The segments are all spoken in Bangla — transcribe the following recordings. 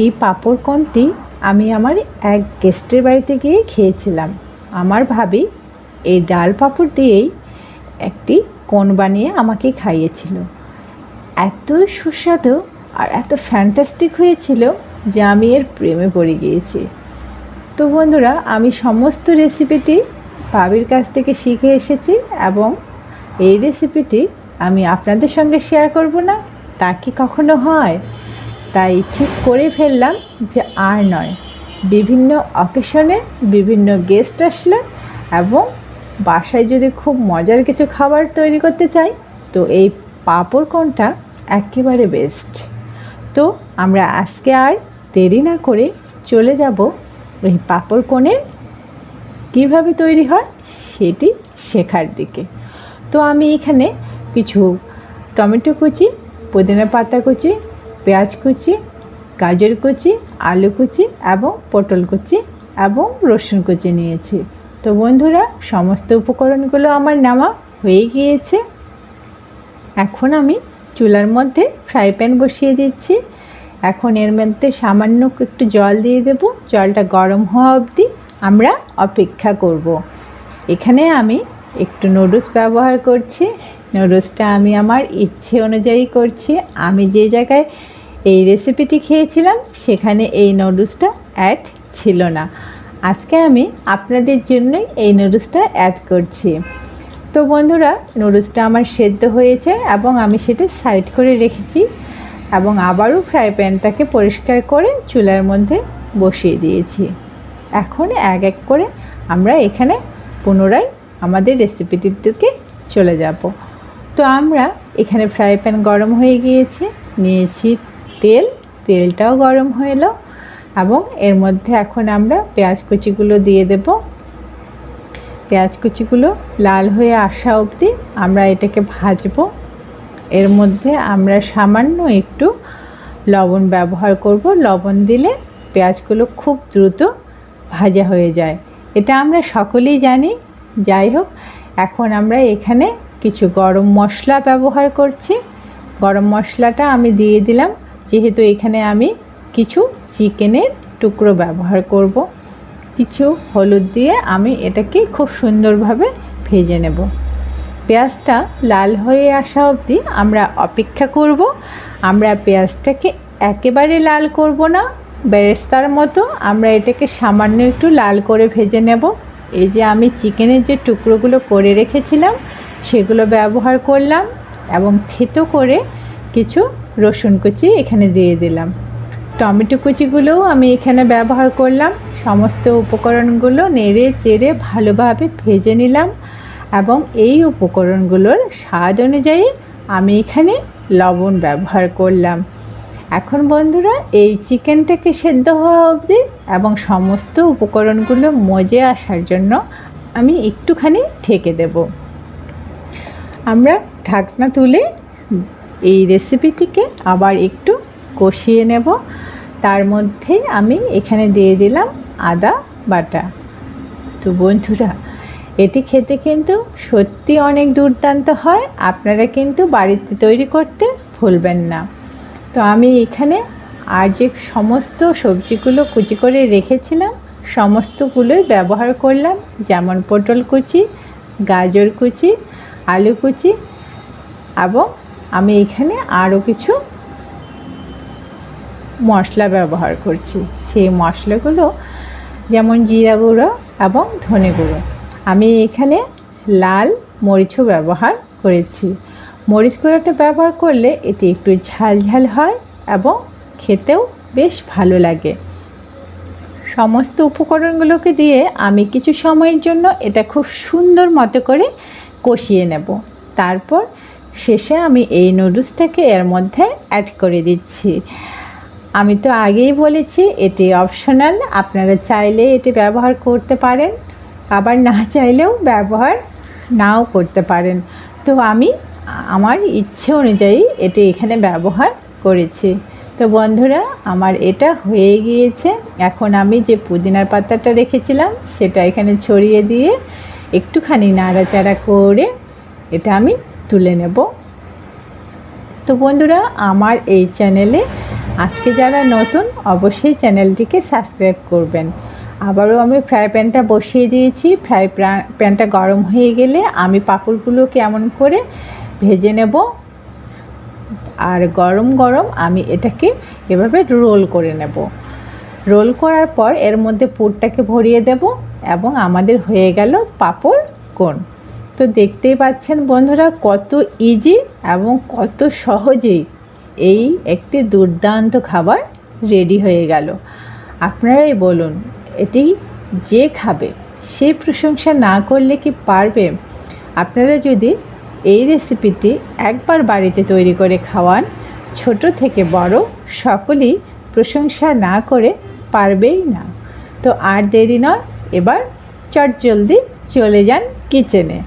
এই পাঁপড় কনটি আমি আমার এক গেস্টের বাড়িতে গিয়ে খেয়েছিলাম। আমার ভাবি এই ডাল পাঁপড় দিয়েই একটি কোন বানিয়ে আমাকে খাইয়েছিল। এত সুস্বাদু আর এত ফ্যান্টাস্টিক হয়েছিল যে আমি এর প্রেমে পড়ে গিয়েছি। তো বন্ধুরা, আমি সমস্ত রেসিপিটি ভাবির কাছ থেকে শিখে এসেছি এবং এই রেসিপিটি আমি আপনাদের সঙ্গে শেয়ার করব না, তা কি কখনো হয়? তাই ঠিক করে ফেললাম যে আর নয়। বিভিন্ন অকেশনে বিভিন্ন গেস্ট আসলে এবং বাসায় যদি খুব মজার কিছু খাবার তৈরি করতে চাই, তো এই পাঁপড় কোনটা? একেবারে বেস্ট তো আমরা আজকে আর দেরি না করে চলে যাব এই পাঁপড় কোণের কীভাবে তৈরি হয় সেটি শেখার দিকে। তো আমি এখানে কিছু টমেটো কুচি, পুদিনা পাতা কুচি পেঁয়াজ কুচি, গাজর কুচি, আলু কুচি এবং পটল কুচি এবং রসুন কুচি নিয়েছি। তো বন্ধুরা, সমস্ত উপকরণগুলো আমার নেওয়া হয়ে গিয়েছে। এখন আমি চুলার মধ্যে ফ্রাই প্যান বসিয়ে দিচ্ছি। এখন এর মধ্যে সামান্য একটু জল দিয়ে দেব। জলটা গরম হওয়া অবধি আমরা অপেক্ষা করব। এখানে আমি একটু নুডলস ব্যবহার করছি। নুডলসটা আমি আমার ইচ্ছে অনুযায়ী করছি। আমি যে জায়গায় এই রেসিপিটি খেয়েছিলাম, সেখানে এই নুডলসটা অ্যাড ছিল না। আজকে আমি আপনাদের জন্যই এই নুডলসটা অ্যাড করছি। তো বন্ধুরা নুডলসটা আমার সেদ্ধ হয়েছে এবং আমি সেটা সাইড করে রেখেছি এবং আবারও ফ্রাই প্যানটাকে পরিষ্কার করে চুলার মধ্যে বসিয়ে দিয়েছি। এখন এক এক করে আমরা এখানে পুনরায় আমাদের রেসিপিটির দিকে চলে যাব। তো আমরা এখানে ফ্রাই প্যান গরম হয়ে গিয়েছে, নিয়েছি তেল, তেলটাও গরম হয়ে এলো এবং এর মধ্যে এখন আমরা পেঁয়াজ কুচিগুলো দিয়ে দেব। পেঁয়াজ কুচিগুলো লাল হয়ে আসা অবধি আমরা এটাকে ভাজবো। এর মধ্যে আমরা সামান্য একটু লবণ ব্যবহার করব। লবণ দিলে পেঁয়াজগুলো খুব দ্রুত ভাজা হয়ে যায়। এটা আমরা সকলেই জানি। যাই হোক, এখন আমরা এখানে কিছু গরম মশলা ব্যবহার করছি। গরম মশলাটা আমি দিয়ে দিলাম। যেহেতু এখানে আমি কিছু চিকেনের টুকরো ব্যবহার করব। কিছু হলুদ দিয়ে আমি এটাকে খুব সুন্দরভাবে ভেজে নেব। পেঁয়াজটা লাল হয়ে আসা অবধি আমরা অপেক্ষা করব। আমরা পেঁয়াজটাকে একেবারে লাল করব না, বেরেস্তার মতো আমরা এটাকে সামান্য একটু লাল করে ভেজে নেব। এই যে আমি চিকেনের যে টুকরোগুলো করে রেখেছিলাম, সেগুলো ব্যবহার করলাম এবং থেতো করে কিছু রসুন কুচি এখানে দিয়ে দিলাম। টমেটো কুচিগুলোও আমি এখানে ব্যবহার করলাম। সমস্ত উপকরণগুলো নেড়ে চেড়ে ভালোভাবে ভেজে নিলাম এবং এই উপকরণগুলোর স্বাদ অনুযায়ী আমি এখানে লবণ ব্যবহার করলাম। এখন বন্ধুরা, এই চিকেনটাকে সেদ্ধ হওয়া অবধি এবং সমস্ত উপকরণগুলো মজে আসার জন্য আমি একটুখানি ঢেকে দেব। আমরা ঢাকনা তুলে এই রেসিপিটিকে আবার একটু কষিয়ে নেব। তার মধ্যে আমি এখানে দিয়ে দিলাম আদা বাটা। তো বন্ধুরা, এটি খেতে কিন্তু সত্যি অনেক দুর্দান্ত হয়। আপনারা কিন্তু বাড়িতে তৈরি করতে ভুলবেন না। তো আমি এখানে আর যে সমস্ত সবজিগুলো কুচি করে রেখেছিলাম, সমস্তগুলোই ব্যবহার করলাম। যেমন পটল কুচি, গাজর কুচি, আলু কুচি এবং আমি এখানে আরও কিছু মশলা ব্যবহার করছি। সেই মশলাগুলো যেমন জিরা গুঁড়ো এবং ধনে গুঁড়ো। আমি এখানে লাল মরিচও ব্যবহার করেছি। মরিচ গুঁড়োটা ব্যবহার করলে এটি একটু ঝাল ঝাল হয় এবং খেতেও বেশ ভালো লাগে। সমস্ত উপকরণগুলোকে দিয়ে আমি কিছু সময়ের জন্য এটা খুব সুন্দর মতো করে কষিয়ে নেব। তারপর শেষে আমি এই নুডলসটাকে এর মধ্যে অ্যাড করে দিচ্ছি। আমি তো আগেই বলেছি, এটি অপশনাল আপনারা চাইলে এটি ব্যবহার করতে পারেন, আবার না চাইলেও ব্যবহার নাও করতে পারেন। তো আমি, আমার ইচ্ছে অনুযায়ী এটি এখানে ব্যবহার করেছি। তো বন্ধুরা, আমার এটা হয়ে গিয়েছে। এখন আমি যে পুদিনার পাতাটা রেখেছিলাম, সেটা এখানে ছড়িয়ে দিয়ে একটুখানি নাড়াচাড়া করে, এটা আমি তুলে নেব। তো বন্ধুরা, আমার এই চ্যানেলে আজকে যারা নতুন, অবশ্যই চ্যানেলটিকে সাবস্ক্রাইব করবেন। আবারও আমি ফ্রাই প্যানটা বসিয়ে দিয়েছি। ফ্রাই প্যানটা গরম হয়ে গেলে আমি পাঁপড়গুলো কেমন করে ভেজে নেব। আর গরম গরম আমি এটাকে এভাবে রোল করে নেব। রোল করার পর এর মধ্যে পুরটাকে ভরিয়ে দেব এবং আমাদের হয়ে গেল পাঁপড় কোন তো দেখতেই পাচ্ছেন বন্ধুরা কত ইজি এবং কত সহজেই এই একটি দুর্দান্ত খাবার রেডি হয়ে গেল। আপনারাই বলুন, এটি যে খাবে, সে প্রশংসা না করলে কি পারবে? আপনারা যদি এই রেসিপিটি একবার বাড়িতে তৈরি করে খাওয়ান, ছোট থেকে বড় সকলেই প্রশংসা না করে পারবেই না। তো আর দেরি নয়, এবার চটজলদি চলে যান কিচেনে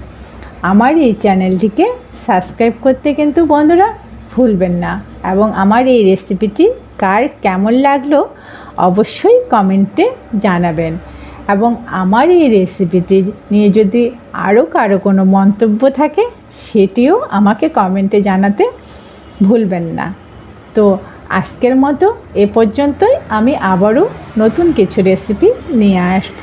আমার এই চ্যানেলটিকে সাবস্ক্রাইব করতে কিন্তু বন্ধুরা ভুলবেন না এবং আমার এই রেসিপিটি কার কেমন লাগল অবশ্যই কমেন্টে জানাবেন। এবং আমার এই রেসিপিটি নিয়ে যদি আরও কারও কোনো মন্তব্য থাকে, সেটিও আমাকে কমেন্টে জানাতে ভুলবেন না। তো আজকের মতো এ পর্যন্তই। আমি আবারও নতুন কিছু রেসিপি নিয়ে আসব।